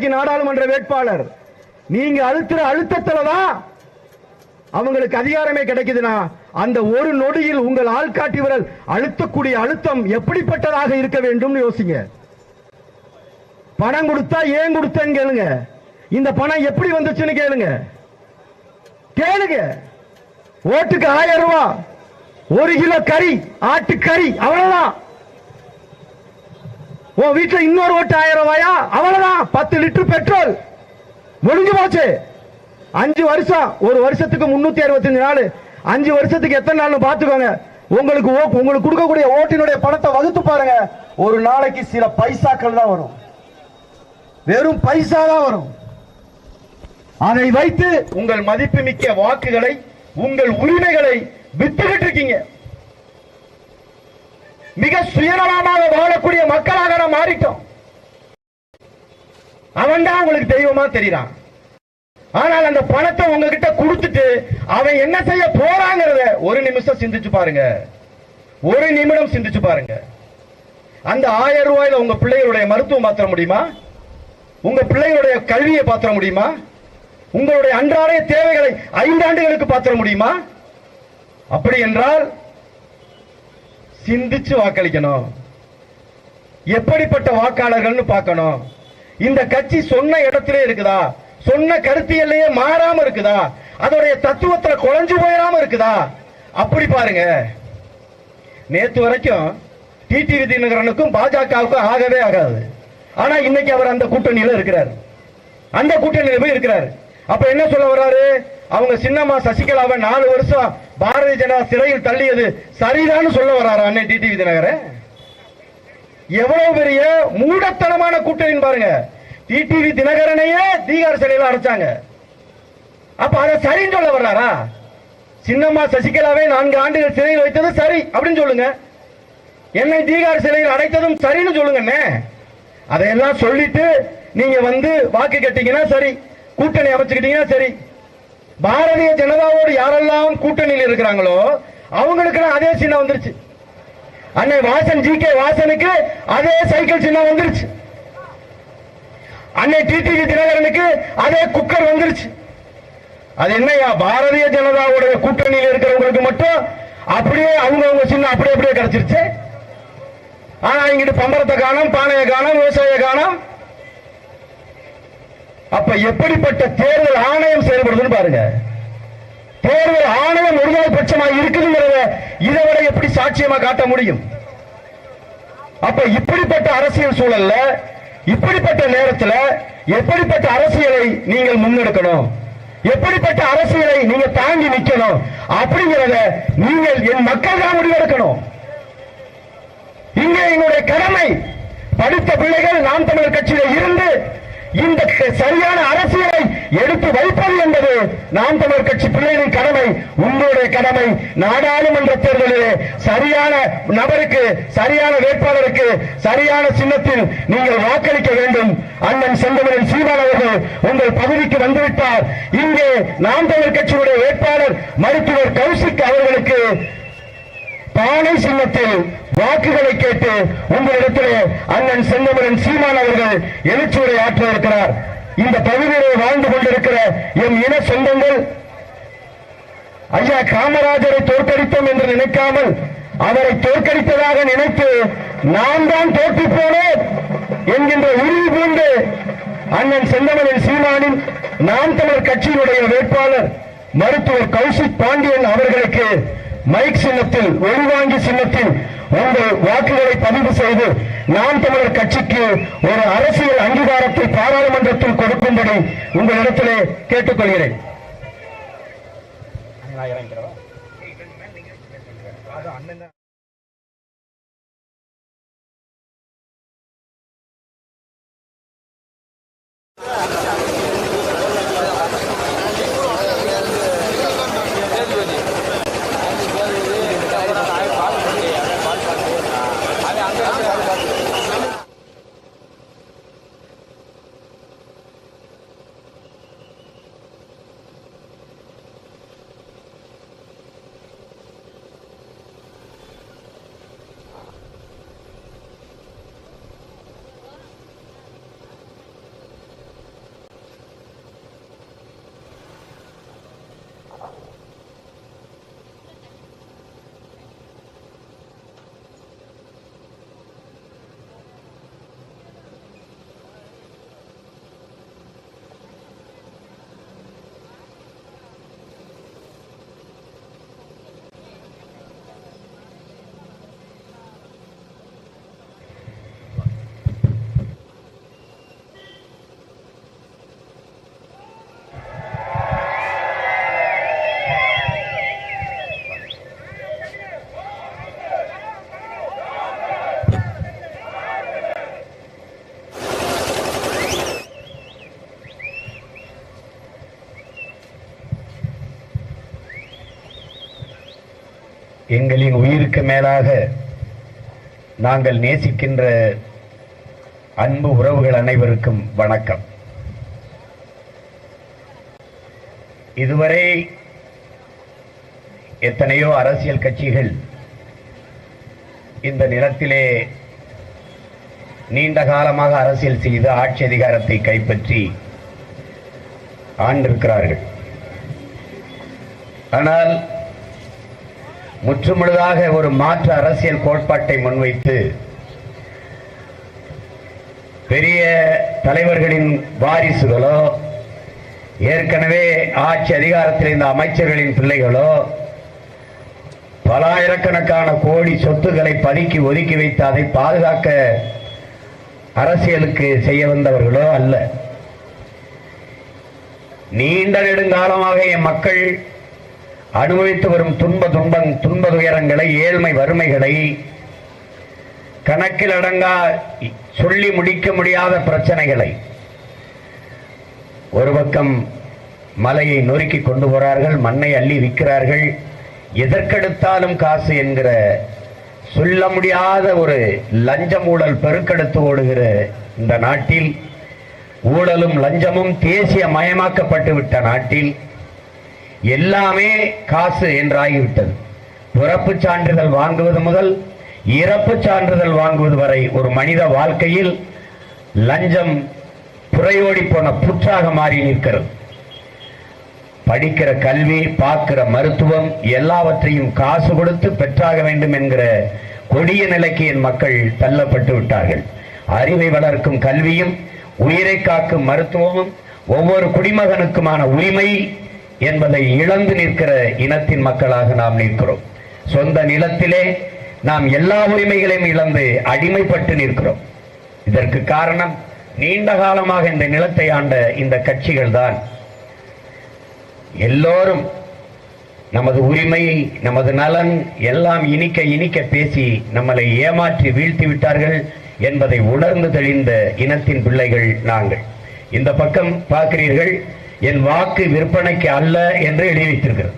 இன்றைக்கு நாடாளுமன்ற வேட்பாளர். நீங்க அழுத்துற அழுத்தத்துல தான் அவங்களுக்கு அதிகாரமே கிடைக்குதுன்னா அந்த ஒரு நொடியில் உங்கள் ஆள்காட்டி விரல் அழுத்தக்கூடிய அழுத்தம் எப்படிப்பட்டதாக இருக்க வேண்டும் யோசிங்க. பணம் கொடுத்தா ஏன் கொடுத்தேன்னு கேளுங்க. இந்த பணம் எப்படி வந்துச்சுன்னு கேளுங்க. கேளுங்க. ஓட்டுக்கு ஆயிரம் ரூபாய் ஒரு கிலோ கறி ஆட்டு கறி அவ்வளவுதான். உன் வீட்டுல இன்னொரு ஓட்டு ஆயிரம் ரூபாயா அவ்வளவுதான். பத்து லிட்டர் பெட்ரோல். முடிஞ்சு போச்சு. அஞ்சு வருஷம். ஒரு வருஷத்துக்கு முன்னூத்தி அறுபத்தஞ்சு நாள். அஞ்சு வருஷத்துக்கு எத்தனை நாள் பாத்துக்கோங்க உங்களுக்கு ஓ- உங்களுக்கு கொடுக்கக்கூடிய ஓட்டினுடைய பணத்தை வகுத்து பாருங்க. ஒரு நாளைக்கு சில பைசாக்கள் தான் வரும். வெறும் பைசா தான் வரும். அதை வைத்து உங்கள் மதிப்புமிக்க வாக்குகளை உங்கள் உரிமைகளை வித்துக்கிட்டு இருக்கீங்க. மிக சுயநலமாக வாழக்கூடிய மக்களாக நாம் மாறிட்டோம். அவன் தான் உங்களுக்கு தெய்வமா தெரியுறான் ஆனால் அந்த பணத்தை உங்ககிட்ட கொடுத்துட்டு அவன் என்ன செய்ய போறாங்கிறத ஒரு நிமிஷம் சிந்திச்சு பாருங்க. ஒரு நிமிடம் சிந்திச்சு பாருங்க. அந்த ஆயிரம் ரூபாயில உங்க பிள்ளைகளுடைய மருத்துவம் மாத்திர முடியுமா? உங்க பிள்ளைகளுடைய கல்வியை பாத்திர முடியுமா? உங்களுடைய அன்றாட தேவைகளை ஐந்தாண்டுகளுக்கு பாத்திர முடியுமா? அப்படி என்றால் சிந்திச்சு வாக்களிக்கணும். எப்படிப்பட்ட வாக்காளர்கள்னு பார்க்கணும். இந்த கட்சி சொன்ன இடத்திலே இருக்குதா? சொன்ன கருத்தியல்லையே மாறாம இருக்குதா? அதோடைய தத்துவத்துல குழஞ்சு போயிடாம இருக்குதா? அப்படி பாருங்க. நேத்து வரைக்கும் டிடி தினகரனுக்கும் பாஜகவுக்கும் ஆகவே ஆகாது. ஆனா இன்னைக்கு அவர் அந்த கூட்டணியில இருக்கிறார். அந்த கூட்டணியில போய் இருக்கிறார். அப்ப என்ன சொல்ல வர்றாரு? அவங்க சின்னம்மா சசிகலாவை நாலு வருஷம் பாரதிய ஜனதா சிறையில் தள்ளியது. சரிதான்னு சொல்ல வர்றாரு அண்ணன் டிடிவி தினகரன் எவ்வளவு பெரிய மூடத்தனமான கூட்டணி பாருங்க. டிடிவி தினகரனையே தீகார் சிலையில அடைச்சாங்க. அப்ப அதை சரின்னு சொல்ல வர்றாரா? சின்னம்மா சசிகலாவை நான்கு ஆண்டுகள் சிறையில் வைத்தது சரி அப்படின்னு சொல்லுங்க. என்னை தீகார் சிலையில் அடைத்ததும் சரின்னு சொல்லுங்கண்ணே அதையெல்லாம் சொல்லிட்டு நீங்க வந்து வாக்கு கட்டிங்கன்னா சரி கூட்டணி அமைச்சுக்கிட்டீங்கன்னா சரி பாரதிய ஜனதாவோடு யாரெல்லாம் கூட்டணியில் இருக்கிறாங்களோ அவங்களுக்கு அதே சின்னம் வந்துருச்சு. அன்னை வாசன் ஜி கே வாசனுக்கு அதே சைக்கிள் சின்னம் வந்துருச்சு. அன்னை டிடிவி தினகரனுக்கு அதே குக்கர் வந்துருச்சு. அது என்னையா பாரதிய ஜனதாவுடைய கூட்டணியில் இருக்கிறவங்களுக்கு மட்டும் அப்படியே அவங்க அவங்க சின்ன அப்படியே அப்படியே கிடைச்சிருச்சு. ஆனா இங்கிட்டு பம்பரத்தை காணும் பானையை காணும் விவசாய காணும் அப்ப எப்படிப்பட்ட தேர்தல் ஆணையம் செயல்படுதுன்னு பாருங்க. தேர்தல் ஆணையம் ஒருதலை பட்சமா இருக்குதுங்கிறத இதை விட எப்படி சாட்சியமா காட்ட முடியும்? அப்ப இப்படிப்பட்ட அரசியல் சூழல்ல இப்படிப்பட்ட நேரத்துல எப்படிப்பட்ட அரசியலை நீங்கள் முன்னெடுக்கணும்? எப்படிப்பட்ட அரசியலை நீங்க தாங்கி நிக்கணும்? அப்படிங்கிறத நீங்கள் என் மக்கள் தான் முடிவெடுக்கணும். இங்கே எங்களுடைய கடமை படித்த பிள்ளைகள் நாம் தமிழர் கட்சியில இருந்து இந்த சரியான அரசியலை எடுத்து வைப்பது என்பது நாம் தமிழர் கட்சி பிள்ளைகளின் கடமை உங்களுடைய கடமை. நாடாளுமன்ற தேர்தலிலே சரியான நபருக்கு சரியான வேட்பாளருக்கு சரியான சின்னத்தில் நீங்கள் வாக்களிக்க வேண்டும். அண்ணன் செந்தமிழன் சீமான் அவர்கள் உங்கள் பகுதிக்கு வந்துவிட்டார். இங்கே நாம் தமிழர் கட்சியுடைய வேட்பாளர் மருத்துவர் கௌசிக் அவர்களுக்கு பானை சின்னத்தில் வாக்குகளை கேட்டு உங்களிடத்திலே அண்ணன் செந்தமரன் சீமான் அவர்கள் எழுச்சியுரை ஆற்ற இருக்கிறார். இந்த பகுதியிலே வாழ்ந்து கொண்டிருக்கிற எம் இன சொந்தங்கள் ஐயா காமராஜரை தோற்கடித்தோம் என்று நினைக்காமல் அவரை தோற்கடித்ததாக நினைத்து நாம் தான் தோற்று போனோம் என்கின்ற உறுதி பூண்டு அண்ணன் செந்தமரன் சீமானின் நாம் தமிழர் கட்சியினுடைய வேட்பாளர் மருத்துவர் கௌசிக் பாண்டியன் அவர்களுக்கு மைக் சின்னத்தில் ஒளிவாங்கி சின்னத்தில் உங்கள் வாக்குகளை பதிவு செய்து நாம் தமிழர் கட்சிக்கு ஒரு அரசியல் அங்கீகாரத்தை பாராளுமன்றத்தில் கொடுக்கும்படி உங்களிடத்திலே கேட்டுக்கொள்கிறேன் எங்களின் உயிருக்கு மேலாக நாங்கள் நேசிக்கின்ற அன்பு உறவுகள் அனைவருக்கும் வணக்கம். இதுவரை எத்தனையோ அரசியல் கட்சிகள் இந்த நிலத்திலே நீண்ட காலமாக அரசியல் செய்து ஆட்சி அதிகாரத்தை கைப்பற்றி ஆண்டிருக்கிறார்கள். ஆனால் முற்றுமுழுதாக ஒரு மாற்று அரசியல் கோட்பாட்டை முன்வைத்து பெரிய தலைவர்களின் வாரிசுகளோ ஏற்கனவே ஆட்சி அதிகாரத்தில் இருந்த அமைச்சர்களின் பிள்ளைகளோ பலாயிரக்கணக்கான கோடி சொத்துக்களை பதுக்கி ஒதுக்கி வைத்து அதை பாதுகாக்க அரசியலுக்கு செய்ய வந்தவர்களோ அல்ல. நீண்ட நெடுங்காலமாக என் மக்கள் அனுபவித்து வரும் துன்ப துன்பம் துன்ப துயரங்களை ஏழ்மை வறுமைகளை கணக்கில் அடங்கா சொல்லி முடிக்க முடியாத பிரச்சனைகளை ஒரு பக்கம் மலையை நொறுக்கி கொண்டு போறார்கள் மண்ணை அள்ளி விற்கிறார்கள். எதற்கெடுத்தாலும் காசு என்கிற சொல்ல முடியாத ஒரு லஞ்சம் ஊழல் பெருக்கெடுத்து ஓடுகிற இந்த நாட்டில் ஊழலும் லஞ்சமும் தேசிய மயமாக்கப்பட்டு விட்ட நாட்டில் எல்லாமே காசு என்றாகிவிட்டது. பிறப்பு சான்றிதழ் வாங்குவது முதல் இறப்பு சான்றிதழ் வாங்குவது வரை ஒரு மனித வாழ்க்கையில் லஞ்சம் புறையோடி போன புற்றாக மாறி நிற்கிறது. படிக்கிற கல்வி பார்க்கிற மருத்துவம் எல்லாவற்றையும் காசு கொடுத்து பெற்றாக வேண்டும் என்கிற கொடிய நிலைக்கு என் மக்கள் தள்ளப்பட்டு விட்டார்கள். அறிவை வளர்க்கும் கல்வியும் உயிரை காக்கும் மருத்துவமும் ஒவ்வொரு குடிமகனுக்குமான உரிமை என்பதை இழந்து நிற்கிற இனத்தின் மக்களாக நாம் நிற்கிறோம். சொந்த நிலத்திலே நாம் எல்லா உரிமைகளையும் இழந்து அடிமைப்பட்டு நிற்கிறோம். இதற்கு காரணம் நீண்ட காலமாக இந்த நிலத்தை ஆண்ட இந்த கட்சிகள் தான். எல்லோரும் நமது உரிமை நமது நலன் எல்லாம் இனிக்க இனிக்க பேசி நம்மளை ஏமாற்றி வீழ்த்தி விட்டார்கள் என்பதை உணர்ந்து தெளிந்த இனத்தின் பிள்ளைகள் நாங்கள். இந்த பக்கம் பார்க்கிறீர்கள் என் வாக்கு விற்பனைக்கு அல்ல என்று எழுதி வைத்திருக்கிறது.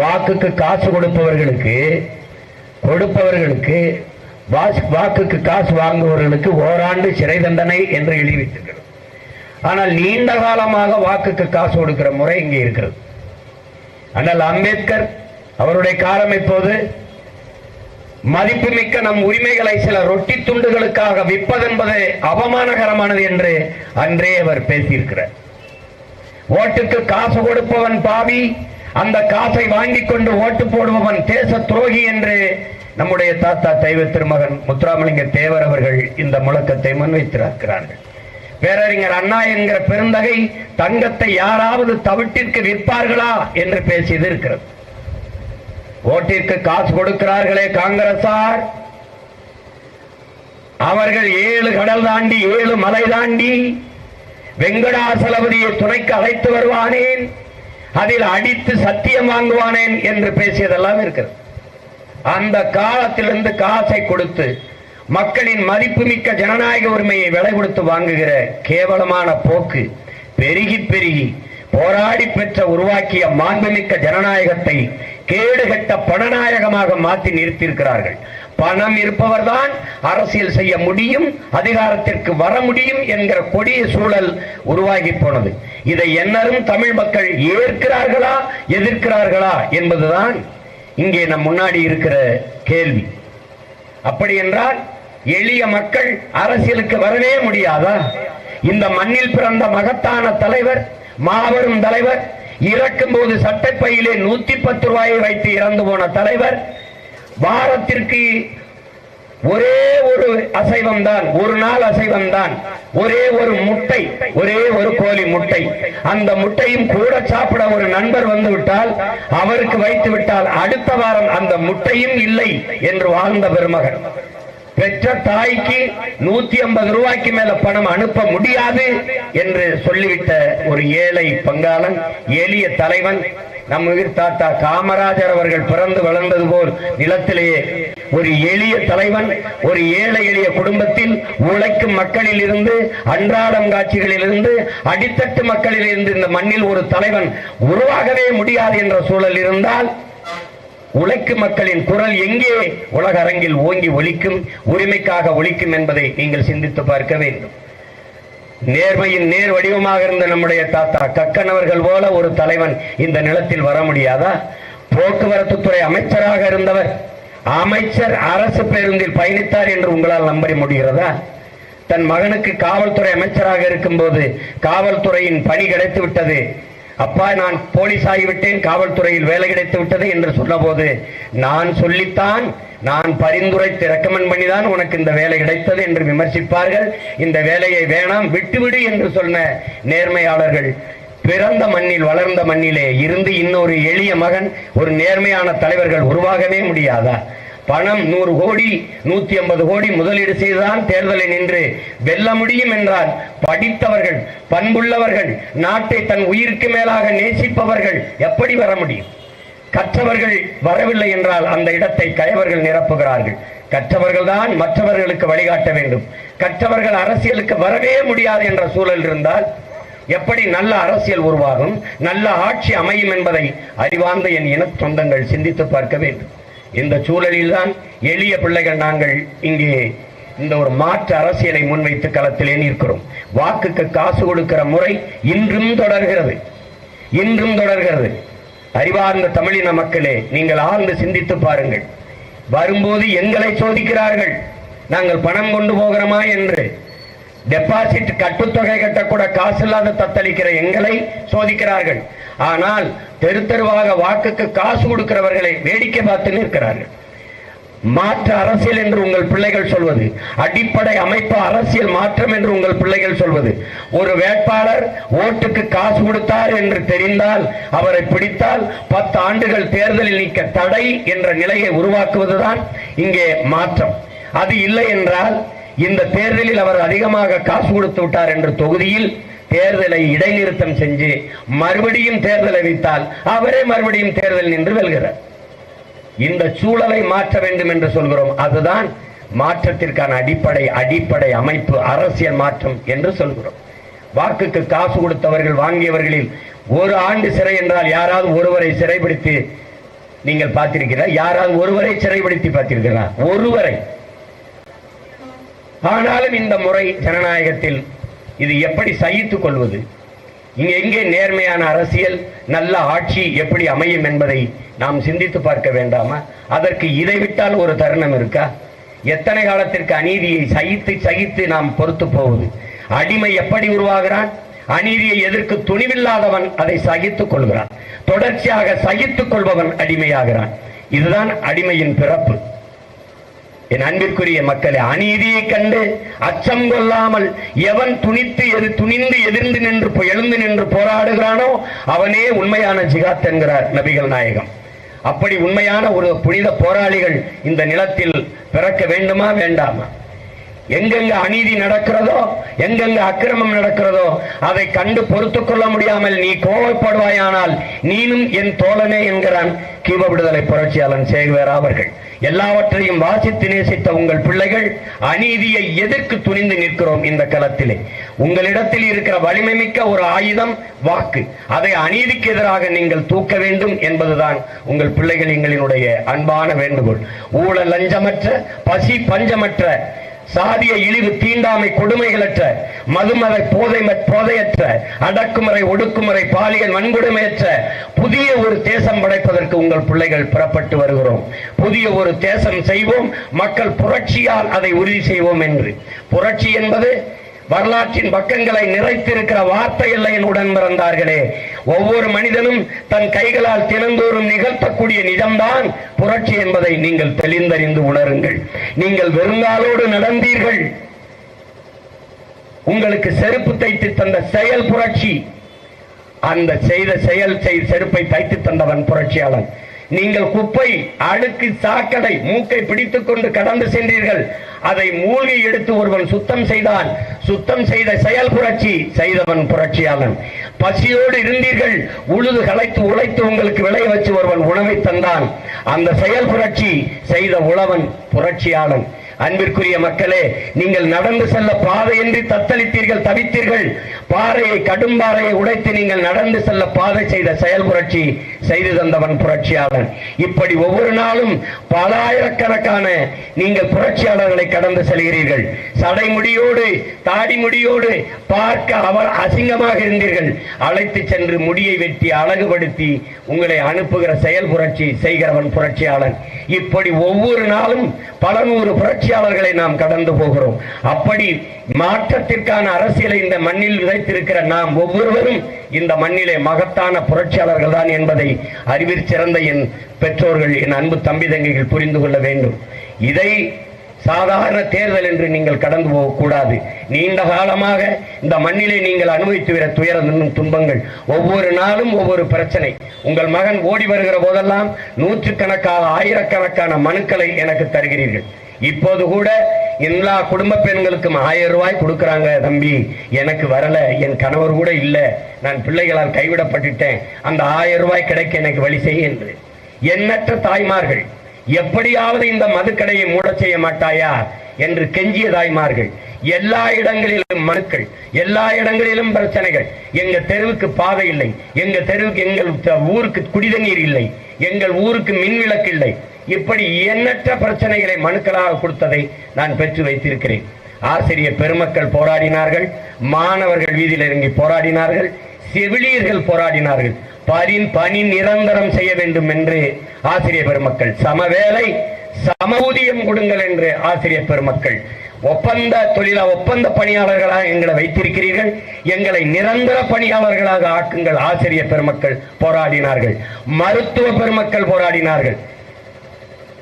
வாக்குக்கு காசு கொடுப்பவர்களுக்கு கொடுப்பவர்களுக்கு வாக்குக்கு காசு வாங்குபவர்களுக்கு ஓராண்டு சிறை தண்டனை என்று எழுதி வைத்திருக்கிறது. ஆனால் நீண்ட காலமாக வாக்குக்கு காசு கொடுக்கிற முறை இங்கே இருக்கிறது. ஆனால் அம்பேத்கர் அவருடைய காலம் இப்போது மதிப்புமிக்க நம் உரிமைகளை சில ரொட்டி துண்டுகளுக்காக விற்பதென்பது அவமானகரமானது என்று அன்றே அவர் பேசியிருக்கிறார். ஓட்டுக்கு காசு கொடுப்பவன் பாவி. அந்த காசை வாங்கி கொண்டு ஓட்டு போடுபவன் தேச துரோகி என்று நம்முடைய தாத்தா தெய்வ திருமகன் முத்துராமலிங்க தேவர் அவர்கள் இந்த முழக்கத்தை முன்வைத்திருக்கிறார்கள். பேரறிஞர் அண்ணா என்கிற பெருந்தகை தங்கத்தை யாராவது தவிட்டிற்கு விற்பார்களா என்று பேசியது இருக்கிறது. ஓட்டிற்கு காசு கொடுக்கிறார்களே காங்கிரசார். அவர்கள் ஏழு கடல் தாண்டி ஏழு மலை தாண்டி வெங்கடாசலபதியை துணைக்கு அழைத்து வருவானேன் அதில் அடித்து சத்தியம் வாங்குவானேன் என்று பேசியதெல்லாம் இருக்கிறது. அந்த காலத்திலிருந்து காசை கொடுத்து மக்களின் மதிப்புமிக்க ஜனநாயக உரிமையை விலை கொடுத்து வாங்குகிற கேவலமான போக்கு பெருகி பெருகி போராடி பெற்ற உருவாக்கிய மாண்புமிக்க ஜனநாயகத்தை கேடுகட்ட பணநாயகமாக மாற்றி நிறுத்தியிருக்கிறார்கள். பணம் இருப்பவர்தான் அரசியல் செய்ய முடியும் அதிகாரத்திற்கு வர முடியும் என்கிற கொடிய சூழல் உருவாகி போனது. இதை என்னரும் தமிழ் மக்கள் ஏற்கிறார்களா எதிர்க்கிறார்களா என்பதுதான் இங்கே நம் முன்னாடி இருக்கிற கேள்வி. அப்படி என்றால் எளிய மக்கள் அரசியலுக்கு வரவே முடியாதா? இந்த மண்ணில் பிறந்த மகத்தான தலைவர் மாபெரும் தலைவர் இறக்கும் போது சட்டைப்பையிலே நூத்தி பத்து ரூபாயை வைத்து இறந்து போன தலைவர் வாரத்திற்கு ஒரே ஒரு அசைவம் தான் ஒரு நாள் அசைவம் தான் ஒரே ஒரு முட்டை ஒரே ஒரு கோழி முட்டை. அந்த முட்டையும் கூட சாப்பிட ஒரு நண்பர் வந்து விட்டால் அவருக்கு வைத்து விட்டால் அடுத்த வாரம் அந்த முட்டையும் இல்லை என்று வாழ்ந்த பெருமகன். பெற்ற தாய்க்கு நூத்தி ஐம்பது ரூபாய்க்கு மேல பணம் அனுப்ப முடியாது என்று சொல்லிவிட்ட ஒரு ஏழை பங்காளன் எளிய தலைவன் நம் உயிர் தாத்தா காமராஜர் அவர்கள் பிறந்து வளர்ந்தது போல் நிலத்திலேயே ஒரு எளிய தலைவன் ஒரு ஏழை எளிய குடும்பத்தில் உழைக்கும் மக்களில் இருந்து அன்றாடம் காட்சிகளில் இருந்து அடித்தட்டு மக்களில் இருந்து இந்த மண்ணில் ஒரு தலைவன் உருவாகவே முடியாது என்ற சூழல் இருந்தால் உழைக்கும் மக்களின் குரல் எங்கே உலக அரங்கில் ஓங்கி ஒலிக்கும் உரிமைக்காக ஒழிக்கும் என்பதை நீங்கள் சிந்தித்து பார்க்க வேண்டும். நேர்மையின் நேர் வடிவமாக இருந்த நம்முடைய தாத்தா கக்கன் அவர்கள் போல ஒரு தலைவன் இந்த நிலத்தில் வர முடியாதா? போக்குவரத்து துறை அமைச்சராக இருந்தவர். அமைச்சர் அரசு பேருந்தில் பயணித்தார் என்று உங்களால் நம்ப முடிகிறதா? தன் மகனுக்கு காவல்துறை அமைச்சராக இருக்கும்போது காவல்துறையின் பணி கிடைத்து விட்டது அப்பா நான் போலீஸ் ஆகிவிட்டேன் காவல்துறையில் வேலை கிடைத்து விட்டது என்று சொன்னபோது நான் சொல்லித்தான் நான் பரிந்துரைத்து ரெக்கமெண்ட் பண்ணிதான் உனக்கு இந்த வேலை கிடைத்தது என்று விமர்சிப்பார்கள். இந்த வேலையை வேணாம் விட்டுவிடு என்று சொன்ன நேர்மையாளர்கள் பிறந்த மண்ணில் வளர்ந்த மண்ணிலே இருந்து இன்னொரு எளிய மகன் ஒரு நேர்மையான தலைவர்கள் உருவாகவே முடியாதா? பணம் நூறு கோடி நூத்தி ஐம்பது கோடி முதலீடு செய்துதான் தேர்தலை நின்று வெல்ல முடியும் என்றால் படித்தவர்கள் பண்புள்ளவர்கள் நாட்டை தன் உயிருக்கு மேலாக நேசிப்பவர்கள் எப்படி வர முடியும்? கற்றவர்கள் வரவில்லை என்றால் அந்த இடத்தை கயவர்கள் நிரப்புகிறார்கள். கற்றவர்கள் தான் மற்றவர்களுக்கு வழிகாட்ட வேண்டும். கற்றவர்கள் அரசியலுக்கு வரவே முடியாது என்ற சூழல் இருந்தால் எப்படி நல்ல அரசியல் உருவாகும் நல்ல ஆட்சி அமையும் என்பதை அறிவார்ந்த என் இன சொந்தங்கள் சிந்தித்து பார்க்க வேண்டும். இந்த சூழலில்தான் எளிய பிள்ளைகள் நாங்கள் இங்கே இந்த ஒரு மாற்று அரசியலை முன்வைத்து களத்திலே நிற்கிறோம். வாக்குக்கு காசு கொடுக்கிற முறை இன்றும் தொடர்கிறது. இன்றும் தொடர்கிறது. அறிவார்ந்த தமிழின மக்களே நீங்கள் ஆழ்ந்து சிந்தித்து பாருங்கள். வரும்போது எங்களை சோதிக்கிறார்கள். நாங்கள் பணம் கொண்டு போகிறோமா என்று. டெபாசிட் கட்டுத்தொகை கட்டக்கூட காசு இல்லாத தத்தளிக்கிற எங்களை சோதிக்கிறார்கள். ஆனால் தெரு தெருவாக வாக்குக்கு காசு கொடுக்கிறவர்களை வேடிக்கை பார்த்து நிற்கிறார்கள். மாற்று அரசியல் என்று உங்கள் பிள்ளைகள் சொல்வது அடிப்படை அமைப்பு அரசியல் மாற்றம் என்று உங்கள் பிள்ளைகள் சொல்வது. ஒரு வேட்பாளர் ஓட்டுக்கு காசு கொடுத்தார் என்று தெரிந்தால் அவரை பிடித்தால் பத்து ஆண்டுகள் தேர்தலில் நீக்க தடை என்ற நிலையை உருவாக்குவதுதான் இங்கே மாற்றம். அது இல்லை என்றால் இந்த தேர்தலில் அவர் அதிகமாக காசு கொடுத்து விட்டார் என்ற தொகுதியில் தேர்தலை இடைநிறுத்தம் செஞ்சு மறுபடியும் தேர்தலை வைத்தால் அவரே மறுபடியும் தேர்தல் நின்று வெல்கிறார். இந்த சூழலை மாற்ற வேண்டும் என்று சொல்கிறோம். அதுதான் மாற்றத்திற்கான அடிப்படை அடிப்படை அமைப்பு அரசியல் மாற்றம் என்று சொல்கிறோம். வாக்குக்கு காசு கொடுத்தவர்கள் வாங்கியவர்களில் ஒரு ஆண்டு சிறை என்றால் யாராவது ஒருவரை சிறைப்படுத்தி நீங்கள் பார்த்திருக்கிறார். யாராவது ஒருவரை சிறைப்படுத்தி பார்த்திருக்கிறார். ஒருவரை. ஆனாலும் இந்த முறை ஜனநாயகத்தில் இது எப்படி சகித்துக் கொள்வது? இங்க எங்கே நேர்மையான அரசியல் நல்ல ஆட்சி எப்படி அமையும் என்பதை நாம் சிந்தித்து பார்க்க வேண்டாமா? அதற்கு இதை விட்டால் ஒரு தருணம் இருக்கா? எத்தனை காலத்திற்கு அநீதியை சகித்து சகித்து நாம் பொறுத்து போவது? அடிமை எப்படி உருவாகிறான்? அநீதியை எதிர்க்கு துணிவில்லாதவன் அதை சகித்துக் கொள்கிறான். தொடர்ச்சியாக சகித்துக் கொள்பவன் அடிமையாகிறான். இதுதான் அடிமையின் பிறப்பு. என் அன்பிற்குரிய மக்களை அநீதியை கண்டு அச்சம் கொள்ளாமல் எவன் துணித்து எது துணிந்து எதிர்ந்து நின்று எழுந்து நின்று போராடுகிறானோ அவனே உண்மையான ஜிகாத் என்கிறார் நபிகள் நாயகம். அப்படி உண்மையான ஒரு புனித போராளிகள் இந்த நிலத்தில் பிறக்க வேண்டுமா வேண்டாமா? எங்கெங்க அநீதி நடக்கிறதோ எங்கெங்க அக்கிரமம் நடக்கிறதோ அதை கண்டு பொறுத்துக் கொள்ள முடியாமல் நீ கோவப்படுவாயானால் நீனும் என் தோழனே என்கிறான் கீப விடுதலை புரட்சியாளன் சேகுவேர் அவர்கள். எல்லாவற்றையும் வாசித்து நேசித்த உங்கள் பிள்ளைகள் அநீதியை எதிர்க்கு துணிந்து நிற்கிறோம் இந்த களத்திலே? உங்களிடத்தில் இருக்கிற வலிமை மிக்க ஒரு ஆயுதம் வாக்கு. அதை அநீதிக்கு எதிராக நீங்கள் தூக்க வேண்டும் என்பதுதான் உங்கள் பிள்ளைகள் எங்களினுடைய அன்பான வேண்டுகோள். ஊழல் லஞ்சமற்ற பசி பஞ்சமற்ற சாதிய இழிவு தீண்டாமை கொடுமைகளற்ற மதுமறை போதை போதையற்ற அடக்குமுறை ஒடுக்குமுறை பாலியல் வன்கொடுமையற்ற புதிய ஒரு தேசம் படைப்பதற்கு உங்கள் பிள்ளைகள் புறப்பட்டு வருகிறோம். புதிய ஒரு தேசம் செய்வோம். மக்கள் புரட்சியால் அதை உறுதி செய்வோம் என்று. புரட்சி என்பது வரலாற்றின் பக்கங்களை நிறைத்திருக்கிற வார்த்தை அல்ல உடன் பிறந்தார்களே ஒவ்வொரு மனிதனும் தன் கைகளால் தினந்தோறும் நிகழ்த்தக்கூடிய நிஜம்தான் புரட்சி என்பதை நீங்கள் தெளிந்தறிந்து உணருங்கள். நீங்கள் வெறுங்காலோடு நடந்தீர்கள். உங்களுக்கு செருப்பு தைத்து தந்த செயல் புரட்சி. அந்த செய்த செயல் செய் செருப்பை தைத்து தந்தவன் புரட்சியாளன். நீங்கள் குப்பை அழுக்கு சாக்கடை மூக்கை பிடித்துக் கொண்டு கடந்து சென்றீர்கள். அதை மூழ்கி எடுத்து ஒருவன் சுத்தம் செய்தான். சுத்தம் செய்த செயல் புரட்சி செய்தவன் புரட்சியாளன். பசியோடு இருந்தீர்கள். உழுது களைத்து உழைத்து உங்களுக்கு விளைய வச்சு ஒருவன் உணவை தந்தான். அந்த செயல் புரட்சி செய்த உழவன் புரட்சியாளன். அன்பிற்குரிய மக்களே நீங்கள் நடந்து செல்ல பாதையின்றி தத்தளித்தீர்கள் தவித்தீர்கள். பாறையை கடும் பாறையை உடைத்து நீங்கள் நடந்து செல்ல பாதை செய்த செயல் புரட்சி செய்து தந்தவன் புரட்சியாளன். இப்படி ஒவ்வொரு நாளும் பல ஆயிரக்கணக்கான நீங்கள் புரட்சியாளர்களை கடந்து செல்கிறீர்கள். சடைமுடியோடு தாடி முடியோடு பார்க்க அவர் அசிங்கமாக இருந்தீர்கள். அழைத்து சென்று முடியை வெட்டி அழகுபடுத்தி உங்களை அனுப்புகிற செயல் புரட்சி செய்கிறவன் புரட்சியாளன். இப்படி ஒவ்வொரு நாளும் பல நூறு புரட்சியாளர்களை நாம் கடந்து போகிறோம். அப்படி மாற்றத்திற்கான அரசியலை இந்த மண்ணில் விதைத்திருக்கிற நாம் ஒவ்வொருவரும் இந்த மண்ணிலே மகத்தான புரட்சியாளர்கள் தான் என்பதை அறிவில் சிறந்த என் பெற்றோர்கள் என் அன்பு தம்பி தங்கைகள் புரிந்து கொள்ள வேண்டும். இதை சாதாரண தேர்தல் என்று நீங்கள் கடந்து போகக்கூடாது. நீண்ட காலமாக இந்த மண்ணிலே நீங்கள் அனுபவித்து வர துயரம் துன்பங்கள். ஒவ்வொரு நாளும் ஒவ்வொரு பிரச்சனை. உங்கள் மகன் ஓடி வருகிற போதெல்லாம் நூற்றுக்கணக்கான ஆயிரக்கணக்கான மனுக்களை எனக்கு தருகிறீர்கள். இப்போது கூட எல்லா குடும்ப பெண்களுக்கும் ஆயிரம் ரூபாய் கொடுக்கறாங்க தம்பி. எனக்கு வரல என் கணவர் கூட இல்ல. நான் பிள்ளைகளால் கைவிடப்பட்டுட்டேன். அந்த ஆயிரம் ரூபாய் கிடைக்க எனக்கு வழி செய்ய என்று. எண்ணற்ற தாய்மார்கள் எப்படியாவது இந்த மதுக்கடையை மூடச் செய்ய மாட்டாயா என்று கெஞ்சிய தாய்மார்கள். எல்லா இடங்களிலும் மனுக்கள் எல்லா இடங்களிலும் பிரச்சனைகள். எங்க தெருவுக்கு பாதை இல்லை. எங்க தெருவுக்கு எங்கள் ஊருக்கு குடிதண்ணீர் இல்லை. எங்கள் ஊருக்கு மின் விளக்கு இல்லை. இப்படி எண்ணற்ற பிரச்சனைகளை மனுக்களாக கொடுத்ததை நான் பெற்று வைத்திருக்கிறேன். ஆசிரியர் பெருமக்கள் போராடினார்கள் மாணவர்கள் வீதியில் இறங்கி போராடினார்கள் செவிலியர்கள் போராடினார்கள். பரின் பணி நிரந்தரம் செய்ய வேண்டும் என்று ஆசிரியர் பெருமக்கள் சமவேளை சம ஊதியம் கொடுங்கள் என்று ஆசிரியர் பெருமக்கள். ஒப்பந்த தொழிலா ஒப்பந்த பணியாளர்களாக எங்களை வைத்திருக்கிறீர்கள் எங்களை நிரந்தர பணியாளர்களாக ஆக்குங்கள் ஆசிரியர் பெருமக்கள் போராடினார்கள். மருத்துவ பெருமக்கள் போராடினார்கள்.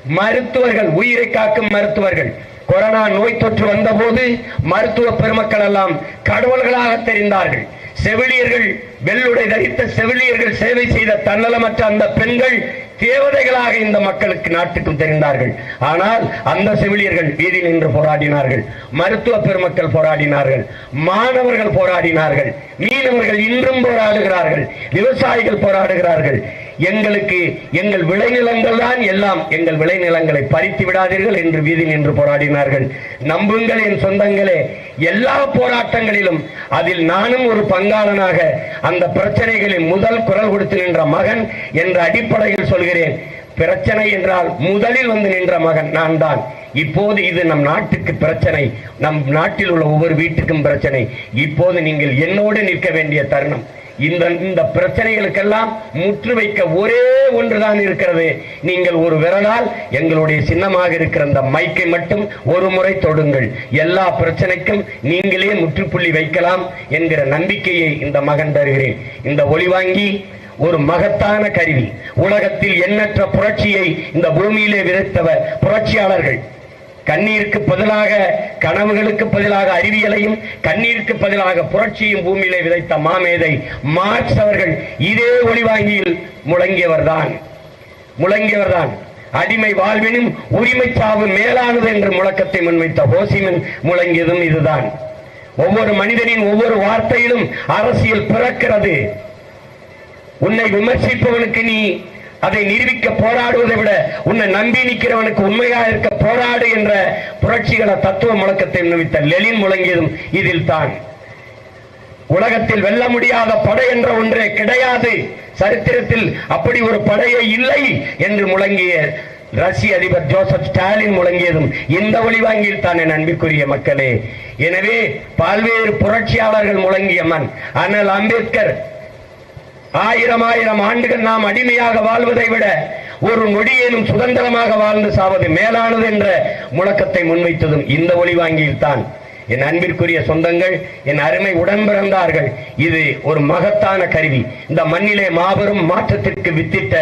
மருத்துவர்கள் உயிரை காக்கும் மருத்துவர்கள். கொரோனா நோய் தொற்று வந்தபோது மருத்துவ பெருமக்கள் எல்லாம் கடவுள்களாக தெரிந்தார்கள். செவிலியர்கள் வெள்ளுடை தரித்த செவிலியர்கள் சேவை செய்த தன்னலமற்ற அந்த பெண்கள் தேவதைகளாக இந்த மக்களுக்கு நாட்டுக்கும் தெரிந்தார்கள். ஆனால் அந்த செவிலியர்கள் வீதியில் நின்று போராடினார்கள். மருத்துவ பெருமக்கள் போராடினார்கள். மாணவர்கள் போராடினார்கள். மீனவர்கள் இன்றும் போராடுகிறார்கள். விவசாயிகள் போராடுகிறார்கள். எங்களுக்கு எங்கள் விளைநிலங்கள் தான் எல்லாம் எங்கள் விளைநிலங்களை பறித்து விடாதீர்கள் என்று வீதி நின்று போராடினார்கள். நம்புங்கள் என் சொந்தங்களே எல்லா போராட்டங்களிலும் அதில் நானும் ஒரு பங்காளனாக அந்த பிரச்சனைகளில் முதல் குரல் கொடுத்து நின்ற மகன் என்ற அடிப்படையில் சொல்கிறேன். பிரச்சனை என்றால் முதலில் வந்து நின்ற மகன் நான் தான் இப்போது இது நம் நாட்டுக்கு பிரச்சனை. நம் நாட்டில் உள்ள ஒவ்வொரு வீட்டுக்கும் பிரச்சனை. இப்போது நீங்கள் என்னோடு நிற்க வேண்டிய தருணம். இந்த இந்த பிரச்சனைகளுக்கெல்லாம் முற்று வைக்க ஒரே ஒன்றுதான் இருக்கிறது. நீங்கள் ஒரு விரலால் எங்களுடைய சின்னமாக இருக்கிற அந்த மைக்கை மட்டும் ஒரு முறை தொடுங்கள். எல்லா பிரச்சனைக்கும் நீங்களே முற்றுப்புள்ளி வைக்கலாம் என்கிற நம்பிக்கையை இந்த மகன் தருகிறேன். இந்த ஒளிவாங்கி ஒரு மகத்தான கருவி. உலகத்தில் எண்ணற்ற புரட்சியை இந்த பூமியிலே விதைத்தவர் புரட்சியாளர்கள். கண்ணீருக்கு பதிலாக கனவுகளுக்கு பதிலாக அறிவியலையும் கண்ணீருக்கு பதிலாக புரட்சியும் பூமியிலே விதைத்த மாமேதை மார்க்ஸ் அவர்கள் இதே ஒளிவாங்கியில் முழங்கியவர்தான். முழங்கியவர்தான். அடிமை வாழ்வினும் உரிமை சாவு மேலானது என்று முழக்கத்தை முன்வைத்த ஹோசிமின் முழங்கியதும் இதுதான். ஒவ்வொரு மனிதனின் ஒவ்வொரு வார்த்தையிலும் அரசியல் பிறக்கிறது. உன்னை விமர்சிப்பவனுக்கு நீ அதை நிரூபிக்க போராடுவதை விட உன்னை நம்பி நிற்கிறவனுக்கு உண்மையா இருக்க போராடு என்ற புரட்சிகள தத்துவ முழக்கத்தை முன்வைத்த லெனின் முழங்கியதும் இதில் தான் உலகத்தில் வெல்ல முடியாத படை என்ற ஒன்றே கிடையாது. சரித்திரத்தில் அப்படி ஒரு படையே இல்லை என்று முழங்கிய ரஷ்ய அதிபர் ஜோசப் ஸ்டாலின் முழங்கியதும் இந்த ஒளிவாங்கியில் தான் என் அன்பிற்குரிய மக்களே. எனவே பல்வேறு புரட்சியாளர்கள் முழங்கிய மண் ஆனால் அம்பேத்கர் ஆயிரம் ஆயிரம் ஆண்டுகள் நாம் அடிமையாக வாழ்வதை விட ஒரு நொடியேனும் சுதந்திரமாக வாழ்ந்து சாவது மேலானது என்ற முழக்கத்தை முன்வைத்ததும் இந்த ஒளிவாங்கியில் தான் என் அன்பிற்குரிய சொந்தங்கள் என் அருமை உடன் பிறந்தார்கள் இது ஒரு மகத்தான கருவி. இந்த மண்ணிலே மாபெரும் மாற்றத்திற்கு வித்திட்ட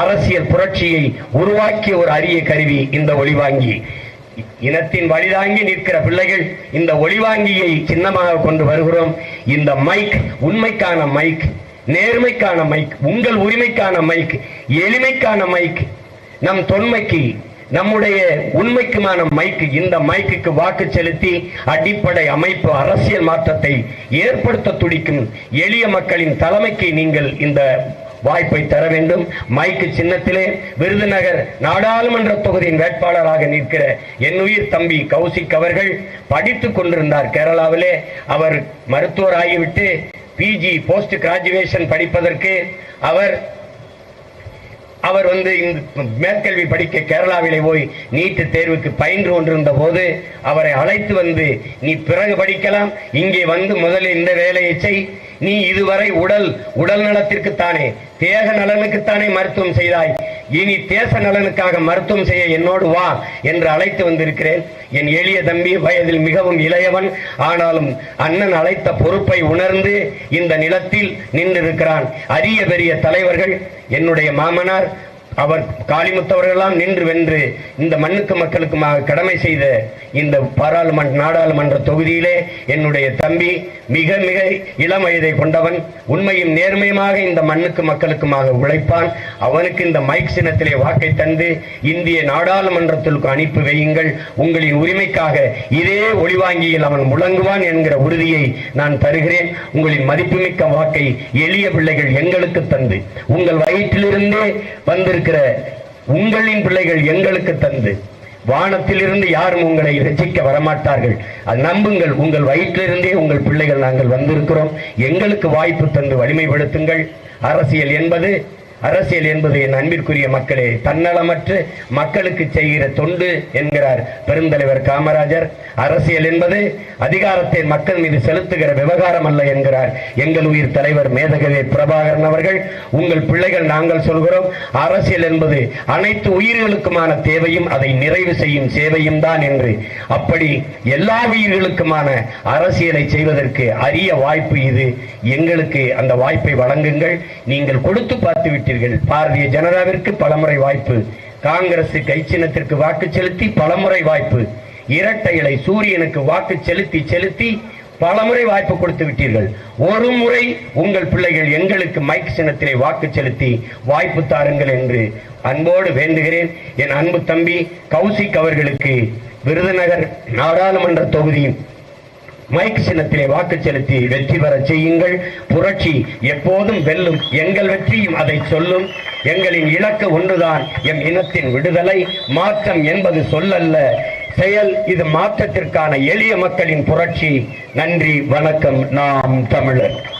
அரசியல் புரட்சியை உருவாக்கிய ஒரு அரிய கருவி இந்த ஒளிவாங்கி இனத்தின் வழிதாங்கி நிற்கிற பிள்ளைகள் இந்த ஒளிவாங்கியை சின்னமாக கொண்டு வருகிறோம். இந்த மைக் உண்மைக்கான மைக். நேர்மைக்கான மைக் உங்கள் உரிமைக்கான மைக் எளிமைக்கான மைக் நம் தொன்மைக்கு நம்முடைய உண்மைக்குமான மைக்கு இந்த மைக்குக்கு வாக்கு செலுத்தி அடிப்படை அமைப்பு அரசியல் மாற்றத்தை ஏற்படுத்த துடிக்கும் எளிய மக்களின் தலைமைக்கு நீங்கள் இந்த வாய்ப்பை தர வேண்டும். மைக்கு சின்னத்திலே விருதுநகர் நாடாளுமன்ற தொகுதியின் வேட்பாளராக நிற்கிற என் உயிர் தம்பி கௌசிக் அவர்கள் படித்து கொண்டிருந்தார் கேரளாவிலே. அவர் மருத்துவர் ஆகிவிட்டு பிஜி போஸ்ட் கிராஜுவேஷன் படிப்பதற்கு அவர் அவர் வந்து மேற்கல்வி படிக்க கேரளாவிலே போய் நீட்டு தேர்வுக்கு பயின்று கொண்டிருந்த போது அவரை அழைத்து வந்து நீ பிறகு படிக்கலாம் இங்கே வந்து முதலில் இந்த வேலையை செய். நீ இதுவரை உடல் உடல் நலத்திற்குத்தானே தேக நலனுக்குத்தானே மருத்துவம் செய்தாய். இனி தேச நலனுக்காக மருத்துவம் செய்ய என்னோடு வா என்று அழைத்து வந்திருக்கிறேன். என் எளிய தம்பி வயதில் மிகவும் இளையவன் ஆனாலும் அண்ணன் அழைத்த பொறுப்பை உணர்ந்து இந்த நிலத்தில் நின்றிருக்கிறான். அரிய பெரிய தலைவர்கள் என்னுடைய மாமனார் அவர் காளிமுத்தவர்களெல்லாம் நின்று வென்று இந்த மண்ணுக்கு மக்களுக்குமாக கடமை செய்த இந்த பாராளுமன்ற நாடாளுமன்ற தொகுதியிலே என்னுடைய தம்பி மிக மிக இளம் வயதை கொண்டவன் உண்மையும் நேர்மையுமாக இந்த மண்ணுக்கு மக்களுக்குமாக உழைப்பான். அவனுக்கு இந்த மைக் சின்னத்திலே வாக்கை தந்து இந்திய நாடாளுமன்றத்திற்கு அனுப்பி வையுங்கள். உங்களின் உரிமைக்காக இதே ஒளிவாங்கியில் அவன் முழங்குவான் என்கிற உறுதியை நான் தருகிறேன். உங்களின் மதிப்புமிக்க வாக்கை எளிய பிள்ளைகள் எங்களுக்கு தந்து உங்கள் வயிற்றிலிருந்தே இருக்கிற உங்களின் பிள்ளைகள் எங்களுக்கு தந்து வானத்திலிருந்து யாரும் உங்களை ரசிக்க வரமாட்டார்கள். அது நம்புங்கள் உங்கள் வயிற்றிலிருந்தே உங்கள் பிள்ளைகள் நாங்கள் வந்திருக்கிறோம். எங்களுக்கு வாய்ப்பு தந்து வலிமைப்படுத்துங்கள். அரசியல் என்பது அரசியல் என்பது என் அன்பிற்குரிய மக்களே தன்னலமற்று மக்களுக்கு செய்கிற தொண்டு என்கிறார் பெருந்தலைவர் காமராஜர். அரசியல் என்பது அதிகாரத்தை மக்கள் மீது செலுத்துகிற விவகாரம் அல்ல என்கிறார் எங்கள் உயிர் தலைவர் மேதகவே பிரபாகரன் அவர்கள். உங்கள் பிள்ளைகள் நாங்கள் சொல்கிறோம் அரசியல் என்பது அனைத்து உயிர்களுக்குமான தேவையும் அதை நிறைவு செய்யும் சேவையும் தான் என்று. அப்படி எல்லா உயிர்களுக்குமான அரசியலை செய்வதற்கு அரிய வாய்ப்பு இது. எங்களுக்கு அந்த வாய்ப்பை வழங்குங்கள். நீங்கள் கொடுத்து பார்த்து விட்டீர்கள் பாரதிய ஜனதாவிற்கு பலமுறை வாய்ப்பு. காங்கிரஸ் கைச்சின்னத்திற்கு வாக்கு செலுத்தி பலமுறை வாய்ப்பு. இரட்டை இலை சூரியனுக்கு வாக்கு செலுத்தி செலுத்தி பலமுறை வாய்ப்பு கொடுத்து விட்டீர்கள். ஒரு முறை உங்கள் பிள்ளைகள் எங்களுக்கு மைக் சின்னத்திலே வாக்கு செலுத்தி வாய்ப்பு தாருங்கள் என்று அன்போடு வேண்டுகிறேன். என் அன்பு தம்பி கௌசிக் அவர்களுக்கு விருதுநகர் நாடாளுமன்ற தொகுதியின் மைக் சின்னத்திலே வாக்கு செலுத்தி வெற்றி பெற செய்யுங்கள். புரட்சி எப்போதும் வெல்லும். எங்கள் வெற்றியும் அதை சொல்லும். எங்களின் இலக்கு ஒன்றுதான். எம் இனத்தின் விடுதலை. மாற்றம் என்பது சொல்லல்ல. செயல் இது மாற்றத்திற்கான எளிய மக்களின் புரட்சி. நன்றி வணக்கம். நாம் தமிழர்.